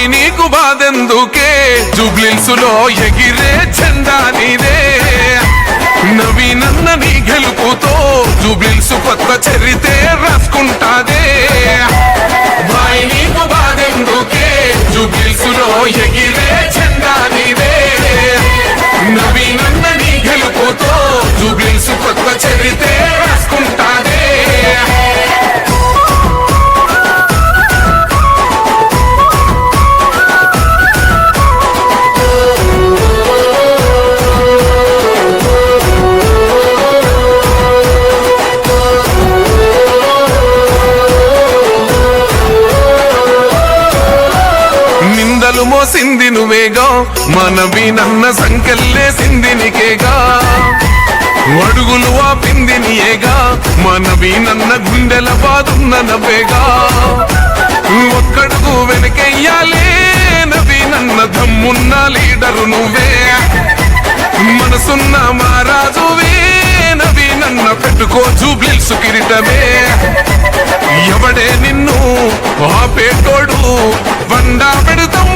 బాయి నీకు బాధెందుకే? జుబ్లిల్సులో ఎగిరే చెందా నీదే. నవీనన్న నీ గెలుపుతో జుబ్లిల్సు కొత్త చరితే రాసుకుంటాదే. బాయి నీకు బాధెందుకే? జుబ్లిల్సులో ఎగిరే మోసింది నువ్వేగా మనవి నన్న సంకెళ్ళేసింది నీకేగా అడుగులు ఆపింది నీయేగా మనవి నన్న గుండెల బాదున్న నవ్వేగా. ఒక్కడుగు వెనకెయ్యాలే నవి నన్న దమ్మున్న లీడరు నువ్వే. మనసున్న మహారాజువే నవి నన్న పెట్టుకో జూబ్లిల్సు కిరీటమే. ఎవడే నిన్ను ఆపేటోడు వండా పెడతాం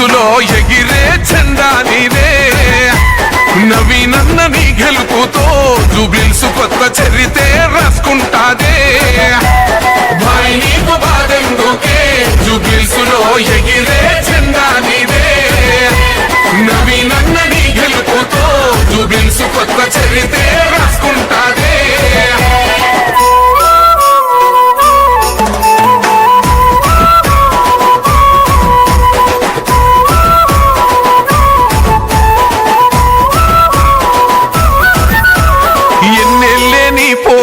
మనసులో ఎగిరే చందా నీదే నవీనన్న నీ గెలుపుతో జూబ్లిల్సు కొత్త చరితే రాసుకుంటాదే. బాయి నీకు బాధెందుకే? జూబ్లిల్సులో ఎగిరే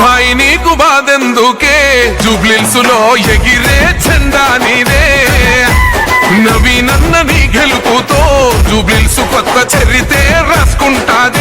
భాయి నీకు బాధెందుకే? జూబ్లిల్సులో ఎగిరే చెందా నీదే నవీనన్న నీ గెలుపుతో జూబ్లిల్సు కొత్త చరితే రాసుకుంటాది.